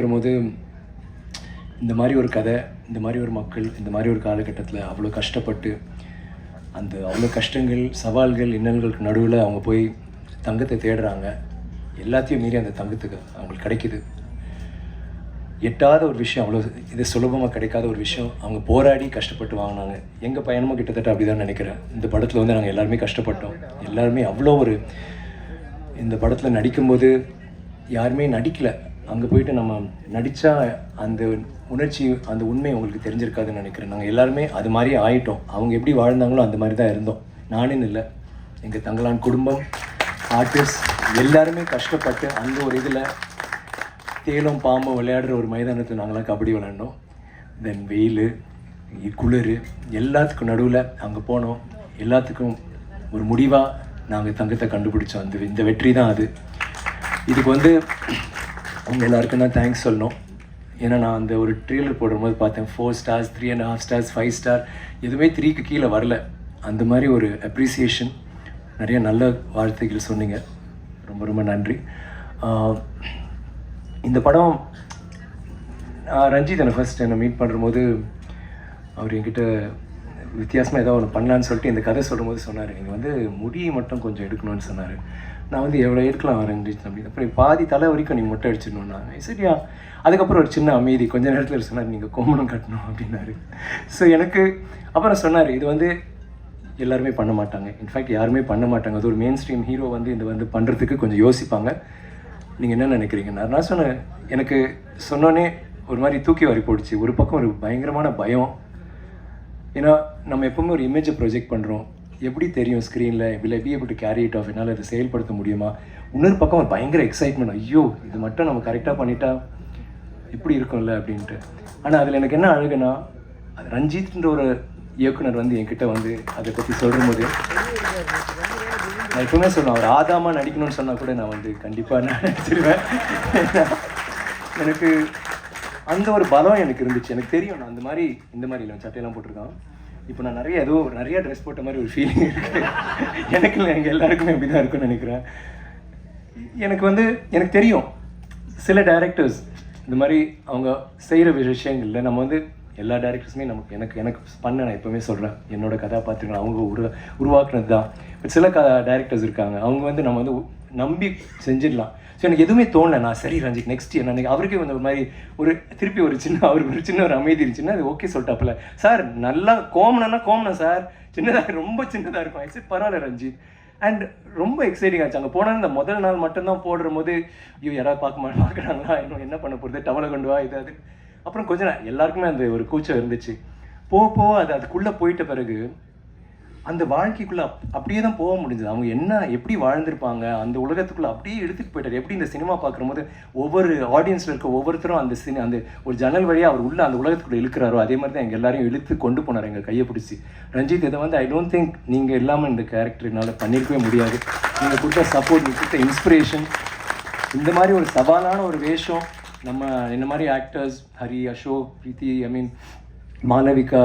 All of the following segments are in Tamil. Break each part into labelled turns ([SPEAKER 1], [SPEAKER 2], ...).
[SPEAKER 1] வரும்போது இந்த மாதிரி ஒரு கதை இந்த மாதிரி ஒரு மக்கள் இந்த மாதிரி ஒரு காலகட்டத்தில் அவ்வளோ கஷ்டப்பட்டு அந்த அவ்வளோ கஷ்டங்கள் சவால்கள் இன்னல்களுக்கு நடுவில் அவங்க போய் தங்கத்தை தேடுறாங்க. எல்லாத்தையும் மீறி அந்த தங்கத்துக்கு அவங்களுக்கு கிடைக்குது. எட்டாத ஒரு விஷயம் அவ்வளோ இது சுலபமாக கிடைக்காத ஒரு விஷயம். அவங்க போராடி கஷ்டப்பட்டு வாங்கினாங்க. எங்கள் பயணமும் கிட்டத்தட்ட அப்படி தான் நினைக்கிறேன். இந்த படத்தில் வந்து நாங்கள் எல்லாருமே கஷ்டப்பட்டோம். எல்லாருமே அவ்வளோ ஒரு இந்த படத்தில் நடிக்கும்போது யாருமே நடிக்கலை. அங்கே போயிட்டு நம்ம நடித்தா அந்த உணர்ச்சி அந்த உண்மை உங்களுக்கு தெரிஞ்சிருக்காதுன்னு நினைக்கிறேன். நாங்கள் எல்லாருமே அது மாதிரி ஆயிட்டோம். அவங்க எப்படி வாழ்ந்தாங்களோ அந்த மாதிரி தான் இருந்தோம். நானும் இல்லை. எங்கள் தங்களான் குடும்பம் ஆர்டிஸ்ட் எல்லாருமே கஷ்டப்பட்டு அந்த ஒரு இதில் தேலும் பாம்பும் விளையாடுற ஒரு மைதானத்தில் நாங்களாம் கபடி விளையாண்டோம். தென் வெயில் குளிர் எல்லாத்துக்கும் நடுவில் அங்கே போனோம். எல்லாத்துக்கும் ஒரு முடிவாக நாங்கள் தங்கத்தை கண்டுபிடிச்சோம். அந்த இந்த வெற்றி தான் அது. இதுக்கு வந்து அவங்க எல்லாருக்கும் தான் தேங்க்ஸ் சொல்லணும். ஏன்னா நான் அந்த ஒரு ட்ரெய்லர் போடும்போது பார்த்தேன் four stars three and half stars five star எதுவுமே த்ரீக்கு கீழே வரல. அந்த மாதிரி ஒரு அப்ரிசியேஷன் நிறைய நல்ல வார்த்தைகள் சொன்னீங்க. ரொம்ப ரொம்ப நன்றி. இந்த படம் நான் ரஞ்சித் என்னை ஃபர்ஸ்ட் என்னை மீட் பண்ணும்போது அவர் என்கிட்ட வித்தியாசமாக ஏதோ ஒன்று பண்ணலான்னு சொல்லிட்டு இந்த கதை சொல்லும்போது சொன்னார். நீங்கள் வந்து முடியை மட்டும் கொஞ்சம் எடுக்கணும்னு சொன்னார். நான் வந்து எவ்வளோ எடுக்கலாம் ரஞ்சித் அப்படி அப்புறம் பாதி தலை வரைக்கும் நீங்கள் மொட்டை அடிச்சிடணும்னா சரியா. அதுக்கப்புறம் ஒரு சின்ன அமைதி. கொஞ்ச நேரத்தில் சொன்னார் நீங்கள் கோமணம் கட்டணும் அப்படின்னாரு. ஸோ எனக்கு அப்புறம் சொன்னார் இது வந்து எல்லாருமே பண்ண மாட்டாங்க. இன்ஃபேக்ட் யாருமே பண்ண மாட்டாங்க. அது ஒரு மெயின் ஸ்ட்ரீம் ஹீரோ வந்து இது வந்து பண்ணுறதுக்கு கொஞ்சம் யோசிப்பாங்க. நீங்கள் என்ன நினைக்கிறீங்க? நான் நான் சொன்னேன் எனக்கு சொன்னோன்னே ஒரு மாதிரி தூக்கி வாரி போடுச்சு. ஒரு பக்கம் ஒரு பயங்கரமான பயம். ஏன்னா நம்ம எப்பவுமே ஒரு இமேஜை ப்ரொஜெக்ட் பண்ணுறோம் எப்படி தெரியும் ஸ்க்ரீனில் will I be able carry it off என்னால் அதை செயல்படுத்த முடியுமா? இன்னொரு பக்கம் ஒரு பயங்கர எக்ஸைட்மெண்ட் ஐயோ இது மட்டும் நம்ம கரெக்டாக பண்ணிட்டா இப்படி இருக்கும்ல அப்படின்ட்டு. ஆனால் அதில் எனக்கு என்ன அழகுனா அது ரஞ்சித்ன்ற ஒரு இயக்குனர் வந்து என்கிட்ட வந்து அதை பற்றி சொல்லும்போது நான் எப்பவுமே சொல்லுவேன் அவர் ஆதாமா நடிக்கணும்னு சொன்னால் கூட நான் வந்து கண்டிப்பாக நான் நடிச்சிருவேன். எனக்கு அந்த ஒரு பலம் எனக்கு இருந்துச்சு. எனக்கு தெரியும் நான் அந்த மாதிரி இந்த மாதிரி இல்லை சட்டையெல்லாம் போட்டிருக்கான். இப்போ நான் நிறைய ஏதோ நிறைய ட்ரெஸ் போட்ட மாதிரி ஒரு ஃபீலிங் இருக்குது எனக்கு இல்லை எங்கள் எல்லாருக்குமே அப்படி தான் இருக்குன்னு நினைக்கிறேன். எனக்கு வந்து எனக்கு தெரியும். சில டைரக்டர்ஸ் இந்த மாதிரி அவங்க செய்கிற விஷயங்களில் நம்ம வந்து எல்லா டேரக்டர்ஸுமே நமக்கு எனக்கு எனக்கு பண்ண நான் எப்போவுமே சொல்கிறேன் என்னோட கதாபாத்திரங்கள் அவங்க உரு உருவாக்குனது தான் பட் சில க டேரக்டர்ஸ் இருக்காங்க. அவங்க வந்து நம்ம வந்து நம்பி செஞ்சிடலாம். ஸோ எனக்கு எதுவுமே தோணல. நான் சரி ரஞ்சித் நெக்ஸ்ட் இயர் நான் அவருக்கே வந்து ஒரு மாதிரி ஒரு திருப்பி ஒரு சின்ன அவருக்கு ஒரு சின்ன ஒரு அமைதி இருந்துச்சுன்னா அது ஓகே சொல்லிட்டாப்புல. சார் நல்லா கோமனா கோமனா சார் சின்னதாக ரொம்ப சின்னதாக இருக்கும். சரி பரவாயில்ல ரஞ்சித். அண்ட் ரொம்ப எக்ஸைட்டிங் ஆச்சு. அங்கே போனால் இந்த முதல் நாள் மட்டும்தான் போடுற போது ஐயோ யாராவது பார்க்க மாட்டேன் பார்க்குறாங்களா? இன்னும் என்ன பண்ண போகிறது டவலை கொண்டு வா இது அது. அப்புறம் கொஞ்சம் எல்லாருக்குமே அந்த ஒரு கூச்சம் இருந்துச்சு. போக போக அது அதுக்குள்ளே போயிட்ட பிறகு அந்த வாழ்க்கைக்குள்ளே அப் அப்படியே தான் போக முடிஞ்சது. அவங்க என்ன எப்படி வாழ்ந்திருப்பாங்க அந்த உலகத்துக்குள்ளே அப்படியே எடுத்துகிட்டு போயிட்டார். எப்படி இந்த சினிமா பார்க்கும்போது ஒவ்வொரு ஆடியன்ஸில் இருக்க ஒவ்வொருத்தரும் அந்த சினி அந்த ஒரு ஜன்னல் வழியாக அவர் உள்ள அந்த உலகத்துக்குள்ளே இழுக்கிறாரோ அதே மாதிரி தான் எங்கள் எல்லாரையும் இழுத்து கொண்டு போனார் எங்கள் கையை பிடிச்சி. ரஞ்சித் இதை வந்து ஐ டோன்ட் திங்க் நீங்கள் இல்லாமல் இந்த கேரக்டர் என்னால் பண்ணியிருக்கவே முடியாது. நீங்கள் கொடுத்த சப்போர்ட் நீங்கள் கொடுத்த இன்ஸ்பிரேஷன் இந்த மாதிரி ஒரு சவாலான ஒரு வேஷம். நம்ம இந்த மாதிரி actors Hari Ashok Preethi I mean Malavika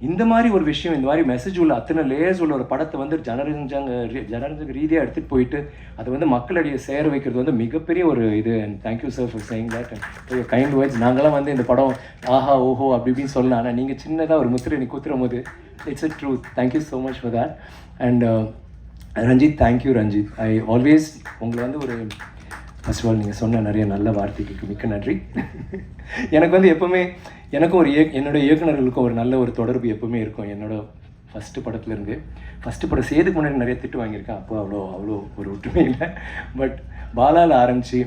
[SPEAKER 1] இந்த மாதிரி ஒரு விஷயம் இந்த மாதிரி மெசேஜ் உள்ள அத்தனை லேயர்ஸ் உள்ள ஒரு படத்தை வந்து ஜனரஞ்சங்க ஜனரஞ்சக ரீதியாக எடுத்துகிட்டு போயிட்டு அதை வந்து மக்களிடையே சேர வைக்கிறது வந்து மிகப்பெரிய ஒரு இது. And thank you sir for saying that and kind wise நாங்களாம் வந்து இந்த படம் ஆஹா ஓஹோ அப்படி இப்படின்னு சொல்லலாம் ஆனால் நீங்கள் சின்னதாக ஒரு முத்திரை நீ குத்துற போது it's a truth thank you so much for that and Ranjith thank you Ranjith I always உங்களை வந்து ஒரு ஃபர்ஸ்ட் ஆஃப் ஆல் நீங்கள் சொன்ன நிறைய நல்ல வார்த்தைகளுக்கு மிக்க நன்றி. எனக்கு வந்து எப்போவுமே எனக்கும் ஒரு இயக் என்னோட இயக்குனர்களுக்கும் ஒரு நல்ல ஒரு தொடர்பு எப்போவுமே இருக்கும். என்னோட ஃபஸ்ட்டு படத்துலேருந்து ஃபஸ்ட்டு படம் சேதுக்கு முன்னாடி நிறைய திட்டு வாங்கியிருக்கேன். அப்போ அவ்வளோ அவ்வளோ ஒரு ஒற்றுமை இல்லை. பட் பாலாவில் ஆரம்பித்து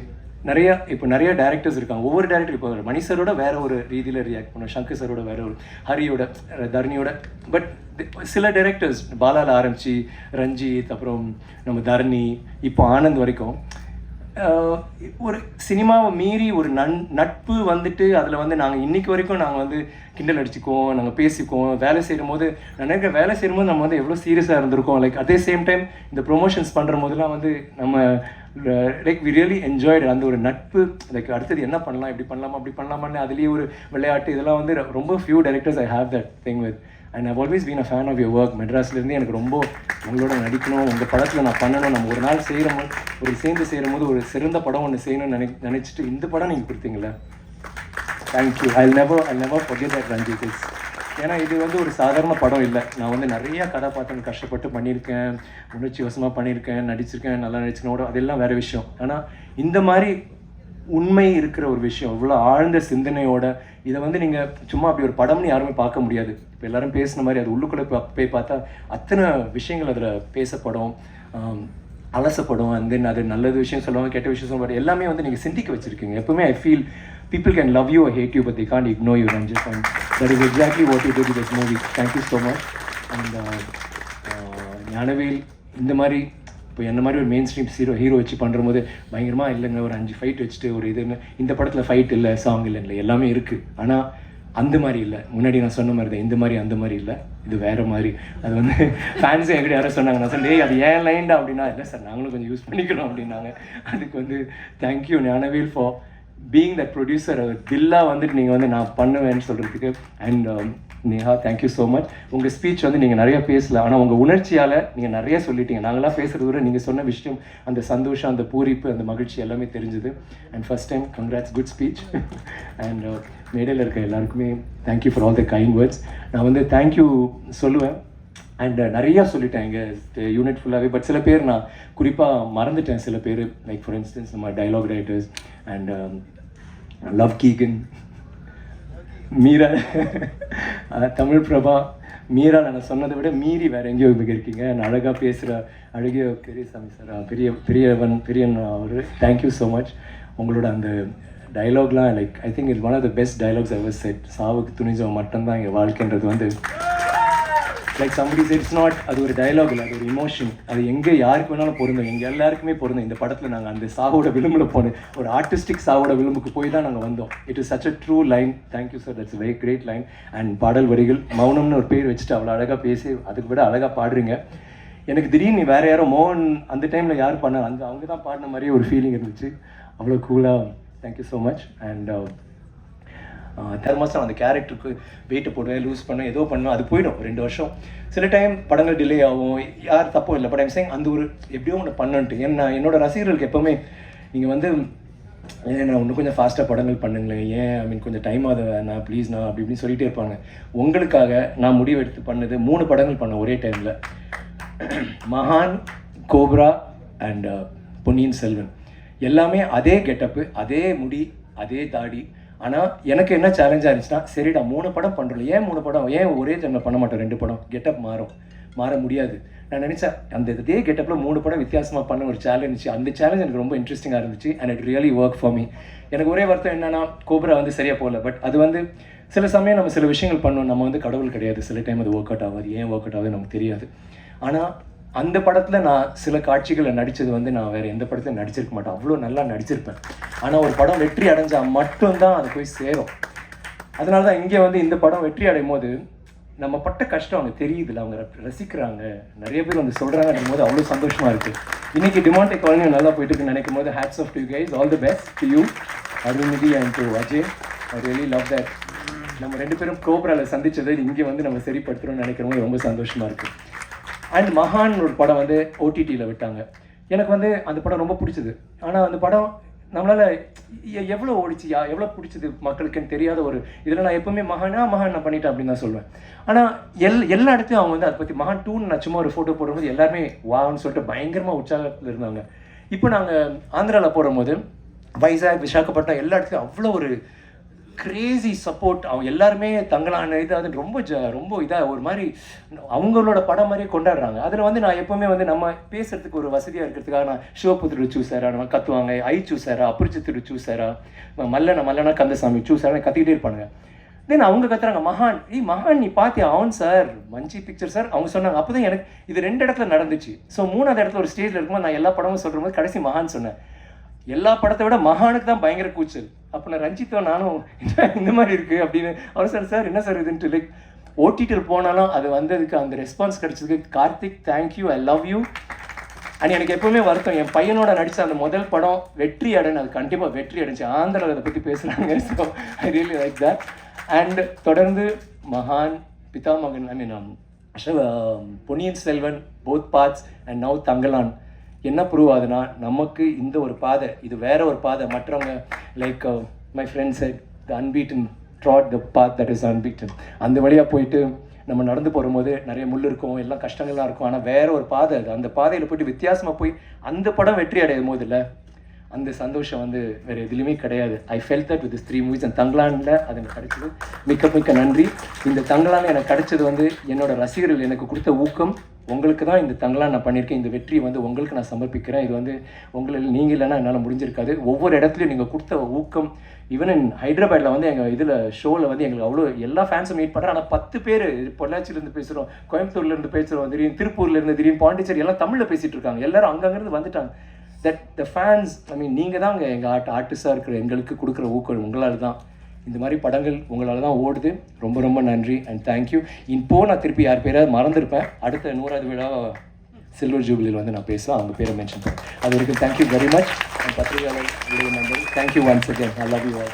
[SPEAKER 1] நிறையா இப்போ நிறைய டேரக்டர்ஸ் இருக்காங்க. ஒவ்வொரு டேரக்டர் இப்போ மணி சரோட வேற ஒரு ரீதியில் ரியாக்ட் பண்ணுவோம் சங்கர் சரோட வேற ஒரு ஹரியோட தரணியோட. பட் சில டேரக்டர்ஸ் பாலாவில் ஆரம்பித்து ரஞ்சித் அப்புறம் நம்ம தரணி இப்போ ஆனந்த் வரைக்கும் ஒரு சினிமாவை மீறி ஒரு நன் நட்பு வந்துட்டு அதில் வந்து நாங்கள் இன்னைக்கு வரைக்கும் நாங்கள் வந்து கிண்டல் அடிச்சுக்குவோம் நாங்கள் பேசிக்குவோம் வேலை செய்யும் போது வேலை செய்யும்போது நம்ம வந்து எவ்வளோ சீரியஸாக இருந்திருக்கோம். லைக் அதே சேம் டைம் இந்த ப்ரொமோஷன்ஸ் பண்ணுற போதெல்லாம் வந்து நம்ம லைக் வி ரியலி என்ஜாய்டு அந்த ஒரு நட்பு. லைக் அடுத்தது என்ன பண்ணலாம் இப்படி பண்ணலாமா அப்படி பண்ணலாமான்னு அதுலேயே ஒரு விளையாட்டு இதெல்லாம் வந்து ரொம்ப few directors I have that thing with and I've always been a fan of your work மெட்ராஸ்லேருந்து எனக்கு ரொம்ப உங்களோட நடிக்கணும் உங்கள் படத்தில் நான் பண்ணணும். நம்ம ஒரு நாள் செய்கிற போது ஒரு சேர்ந்து செய்கிற போது ஒரு சிறந்த படம் ஒன்று செய்யணும்னு நினை நினச்சிட்டு இந்த படம் நீங்கள் கொடுத்தீங்களே thank you I never I never forget that Ranjith is ஏன்னா இது வந்து ஒரு சாதாரண படம் இல்லை. நான் வந்து நிறைய கதாபாத்திரம் கஷ்டப்பட்டு பண்ணியிருக்கேன் உணர்ச்சி வசமாக பண்ணியிருக்கேன் நடிச்சிருக்கேன் நல்லா நடிச்சிருக்கேன். அதெல்லாம் வேற விஷயம். ஆனால் இந்த மாதிரி உண்மை இருக்கிற ஒரு விஷயம் இவ்வளோ ஆழ்ந்த சிந்தனையோட இதை வந்து நீங்கள் சும்மா அப்படி ஒரு படம்னு யாருமே பார்க்க முடியாது. இப்போ எல்லாரும் பேசின மாதிரி அது உள்ளுக்குள்ளே போய் பார்த்தா அத்தனை விஷயங்கள் அதில் பேசப்படும் அலசப்படும் அண்ட் தென் அது நல்லது விஷயம் சொல்லுவாங்க கெட்ட விஷயம் சொல்லுவாங்க எல்லாமே வந்து நீங்கள் சிந்திக்க வச்சுருக்கீங்க. எப்பவுமே I feel people can love you hate you you but they ignore you you. Ranjit and that is exactly what you did thank you so much and you so Gnanavel uh, uh, இந்த மாதிரி இப்போ என்ன மாதிரி ஒரு மெயின் ஸ்ட்ரீம் ஹீரோ ஹீரோ வச்சு பண்ணுற போது பயங்கரமாக இல்லைங்க ஒரு அஞ்சு ஃபைட் வச்சுட்டு ஒரு இதுன்னு இந்த படத்தில் ஃபைட் இல்லை சாங் இல்லை இல்லை எல்லாமே இருக்குது ஆனால் அந்த மாதிரி இல்லை. முன்னாடி நான் சொன்ன மாதிரி தான் இந்த மாதிரி அந்த மாதிரி இல்லை. இது வேற மாதிரி. அது வந்து ஃபேன்ஸே என்கிட்ட யாரோ சொன்னாங்க. நான் சொன்னேன் அது ஏன் லைன்டா அப்படின்னா இல்லை சார் நாங்களும் கொஞ்சம் யூஸ் பண்ணிக்கிறோம் அப்படின்னாங்க. அதுக்கு வந்து thank you Gnanavel for being that producer தில்லா வந்துட்டு நீங்கள் வந்து நான் பண்ணுவேன்னு சொல்கிறதுக்கு and Neha thank you so much உங்கள் ஸ்பீச் வந்து நீங்கள் நிறைய பேசல. ஆனால் உங்கள் உணர்ச்சியால் நீங்கள் நிறைய சொல்லிட்டீங்க. நாங்களாம் பேசுகிறத விட நீங்கள் சொன்ன விஷயம் அந்த சந்தோஷம் அந்த பூரிப்பு அந்த மகிழ்ச்சி எல்லாமே தெரிஞ்சுது. And first time congrats good speech and மேடையில் இருக்க எல்லாருக்குமே thank you for all the kind words நான் வந்து தேங்க்யூ சொல்லுவேன். அண்ட் uh, நிறையா சொல்லிட்டேன் எங்கள் யூனிட் ஃபுல்லாகவே பட் சில பேர் நான் குறிப்பாக மறந்துட்டேன். சில பேர் லைக் ஃபார் இன்ஸ்டன்ஸ் நம்ம டைலாக் ரைட்டர்ஸ் அண்ட் லவ் கீகன் மீரா தமிழ் பிரபா மீரா நான் சொன்னதை விட மீறி வேற எங்கேயோ இங்கே இருக்கீங்க நான் அழகாக பேசுகிற அழகிய பெரியசாமி சார் பெரிய பெரியவன் பெரியன் அவர். தேங்க்யூ ஸோ மச் உங்களோட அந்த டைலாக்லாம் like I think it one of the best dialogues ever said சாவுக்கு துணிஞ்சவன் மட்டும்தான் எங்கள் வாழ்க்கைன்றது வந்து லைக் சம்படி இட்ஸ் நாட் அது ஒரு டயலாக் இல்லை அது ஒரு இமோஷன் அது எங்கே யாருக்கு வேணாலும் பொருந்தும். எங்கள் எல்லாருக்குமே பொருந்தும். இந்த படத்தில் நாங்கள் அந்த சாவோட விளிம்பில் போனோம் ஒரு ஆர்டிஸ்டிக் சாவோட விளிம்புக்கு போய் தான் நாங்கள் வந்தோம். It is such a true line thank you sir that's very great line and பாடல் வரிகள் மௌனம்னு ஒரு பேர் வச்சுட்டு அவ்வளோ அழகாக பேசி அதுக்கு விட அழகாக பாடுறீங்க. எனக்கு திடீர்னு வேற யாரோ மோகன் அந்த டைமில் யார் பண்ண அந்த அவங்க தான் பாடின மாதிரியே ஒரு ஃபீலிங் இருந்துச்சு. அவ்வளோ கூலாக thank you so much and தர்மாசம் அந்த கேரக்டருக்கு வெயிட்டு போடுவேன் லூஸ் பண்ணுவேன் ஏதோ பண்ணுவேன் அது போயிடும் ரெண்டு வருஷம். சில டைம் படங்கள் டிலே ஆகும் யார் தப்பும் இல்லை பட் ஐம் சேங் அந்த ஒரு எப்படியோ ஒன்று பண்ணன்ட்டு ஏன்னா என்னோட ரசிகர்களுக்கு எப்போவுமே நீங்கள் வந்து ஏன் நான் இன்னும் கொஞ்சம் ஃபாஸ்ட்டாக படங்கள் பண்ணுங்களேன். ஏன்? ஐ மீன் கொஞ்சம் டைம் ஆகுது நான் ப்ளீஸ் நான் அப்படி இப்படின்னு சொல்லிட்டே இருப்பாங்க. உங்களுக்காக நான் முடிவு எடுத்து பண்ணது மூணு படங்கள் பண்ணேன் ஒரே டைமில் மகான் கோப்ரா அண்ட் பொன்னியின் செல்வன். எல்லாமே அதே கெட்டப்பு அதே முடி அதே தாடி ஆனால் எனக்கு என்ன சேலஞ்சாக இருந்துச்சுன்னா சரிடா மூணு படம் பண்ணுறோம் ஏன் மூணு படம்? ஏன் ஒரே டைமில் பண்ண மாட்டோம் ரெண்டு படம்? கெட்டப் மாறும். மாற முடியாது. நான் நினச்சேன் அந்த இதே கெட்டப்பில் மூணு படம் வித்தியாசமாக பண்ண ஒரு சேலஞ்ச் அந்த சேலஞ்ச் எனக்கு ரொம்ப இன்ட்ரெஸ்டிங்காக இருந்துச்சு and it really work for me எனக்கு ஒரே வருத்தம் என்னென்னா கோப்ரா வந்து சரியாக போகல. பட் அது வந்து சில சமயம் நம்ம சில விஷயங்கள் பண்ணோம். நம்ம வந்து கடவுள் கிடையாது. சில டைம் அது ஒர்க் அவுட் ஆகாது. ஏன் ஒர்க் அவுட் ஆகுது நமக்கு தெரியாது. ஆனால் அந்த படத்தில் நான் சில காட்சிகளை நடித்தது வந்து நான் வேறு எந்த படத்துலையும் நடிச்சிருக்க மாட்டேன். அவ்வளோ நல்லா நடிச்சிருப்பேன். ஆனால் ஒரு படம் வெற்றி அடைஞ்சால் மட்டும்தான் அது போய் சேரும். அதனால தான் இங்கே வந்து இந்த படம் வெற்றி அடையும் போது நம்ம பட்ட கஷ்டம் அவங்க தெரியுதுல்ல. அவங்க ரசிக்கிறாங்க. நிறைய பேர் வந்து சொல்கிறாங்கன்னும் போது அவ்வளோ சந்தோஷமாக இருக்குது இன்றைக்கி டிமாண்டே காலனி நல்லா போயிட்டு இருக்குன்னு நினைக்கும் போது hats off to guys all the best to you Arulnithi and to Ajay. I really love that நம்ம ரெண்டு பேரும் கோப்ராவில் சந்திச்சதை இங்கே வந்து நம்ம சரிப்படுத்துகிறோம்னு நினைக்கிறவங்க ரொம்ப சந்தோஷமாக இருக்குது அண்ட் மகான் ஒரு படம் வந்து ஓடிடியில் விட்டாங்க. எனக்கு வந்து அந்த படம் ரொம்ப பிடிச்சது. ஆனால் அந்த படம் நம்மளால் எவ்வளோ ஓடிச்சு யா எவ்வளோ பிடிச்சது மக்களுக்குன்னு தெரியாத ஒரு இதில் நான் எப்போவுமே மகானா மகான் நான் பண்ணிட்டேன் அப்படின்னு தான் சொல்லுவேன் ஆனால் எல் எல்லா இடத்தையும் அவங்க வந்து அதை பற்றி மகான் டூன்னு நான் சும்மா ஒரு ஃபோட்டோ போடும்போது எல்லாருமே வான்னு சொல்லிட்டு பயங்கரமாக உற்சாகத்தில் இருந்தாங்க. இப்போ நாங்கள் ஆந்திராவில் போடும்போது வைசாக் விசாகப்பட்டினம் எல்லா இடத்துலையும் அவ்வளோ ஒரு கிரேசி சப்போர்ட் அவங்க எல்லாருமே தங்களான இது அது ரொம்ப ஜ ரொம்ப இதாக ஒரு மாதிரி அவங்களோட படம் மாதிரியே கொண்டாடுறாங்க. அதில் வந்து நான் எப்போவுமே வந்து நம்ம பேசுறதுக்கு ஒரு வசதியாக இருக்கிறதுக்காக நான் சிவபுத்திரு சூசாரா நம்ம கத்துவாங்க. ஐ சூசாரா அபரிச்சித்திரு சூசாரா மல்லன மல்லனா கந்தசாமி சூசாரா கத்திக்கிட்டே இருப்பானுங்க. தென் அவங்க கத்துறாங்க மகான் ஏய் மகான் நீ பார்த்தியா அவன் சார் மஞ்சி பிக்சர் சார். அவங்க சொன்னாங்க அப்போ தான் எனக்கு இது ரெண்டு இடத்துல நடந்துச்சு. ஸோ மூணாவது இடத்துல ஒரு ஸ்டேஜில் இருக்கும்போது நான் எல்லா படமும் சொல்கிற போது கடைசி மகான் சொன்னேன். எல்லா படத்தை விட மகானுக்கு தான் பயங்கர கூச்சல். அப்போ நான் ரஞ்சித்தோ நானும் இந்த மாதிரி இருக்குது அப்படின்னு. அவர் சார் சார் என்ன சார் இதுன்ட்டு லைக் ஓடிடியில் போனாலும் அது வந்ததுக்கு அந்த ரெஸ்பான்ஸ் கிடைச்சதுக்கு Karthik thank you I love you and எனக்கு எப்பவுமே வருத்தம் என் பையனோட நடித்த அந்த முதல் படம் வெற்றி அடைன்னு அது கண்டிப்பாக வெற்றி அடைஞ்சு ஆந்திராவில் அதை பற்றி பேசுகிறாங்க so I really like that and தொடர்ந்து மகான் Pithamagan I mean um, um, Ponniyin Selvan both parts and now Thangalaan. என்ன ப்ரூவ் ஆகுதுன்னா நமக்கு இந்த ஒரு பாதை இது வேற ஒரு பாதை. மற்றவங்க like my friends the unbeaten trod the path that is unbeaten அந்த வழியாக போயிட்டு நம்ம நடந்து போகும்போது நிறைய முள் இருக்கும் எல்லாம் கஷ்டங்கள்லாம் இருக்கும். ஆனால் வேற ஒரு பாதை அது. அந்த பாதையில் போயிட்டு வித்தியாசமாக போய் அந்த படம் வெற்றி அடையும் போது இல்லை அந்த சந்தோஷம் வந்து வேறு எதுலையுமே கிடையாது. I felt that with three movies and தங்களானில் அது எனக்கு கிடைச்சது. மிக்க மிக்க நன்றி. இந்த தங்கலான் எனக்கு கிடைச்சது வந்து என்னோட ரசிகர்கள் எனக்கு கொடுத்த ஊக்கம். உங்களுக்கு தான் இந்த தங்களாக நான் பண்ணியிருக்கேன் இந்த வெற்றியை வந்து உங்களுக்கு நான் சமர்ப்பிக்கிறேன். இது வந்து உங்களில் நீங்கள் இல்லைன்னா என்னால் முடிஞ்சிருக்காது. ஒவ்வொரு இடத்துலையும் நீங்கள் கொடுத்த ஊக்கம் ஈவன் ஹைதராபாத்தில் வந்து எங்கள் இதில் ஷோவில் வந்து எங்களுக்கு அவ்வளோ எல்லா ஃபேன்ஸும் மீட் பண்ணுறேன் ஆனால் பத்து பேர் பொள்ளாச்சியிலேருந்து பேசுகிறோம் கோயம்புத்தூர்லேருந்து பேசுகிறோம் திடீர்னு திருப்பூர்லேருந்து திடீர்னு பாண்டிச்சேரி எல்லாம் தமிழில் பேசிகிட்டு இருக்காங்க. எல்லாரும் அங்கங்கேருந்து வந்துட்டாங்க. தட் த ஃபேன்ஸ் ஐ மீன் நீங்கள் தான் அங்கே எங்கள் ஆர்ட் ஆர்டிஸ்டாக இருக்கிற எங்களுக்கு கொடுக்குற ஊக்கம் உங்களால் தான் இந்த மாதிரி படங்கள் உங்களால் தான் ஓடுது. ரொம்ப ரொம்ப நன்றி அண்ட் தேங்க்யூ இப்போ நான் திருப்பி யார் பேராவது மறந்துருப்பேன். அடுத்த நூறாவது விழா சில்வர் ஜூபிலியில் வந்து நான் பேசுவேன் அவங்க பேரை மென்ஷன் பண்ணேன் அது வரைக்கும் தேங்க்யூ வெரி மச் பத்திரிகையாளர் நன்றி thank you once again I love you all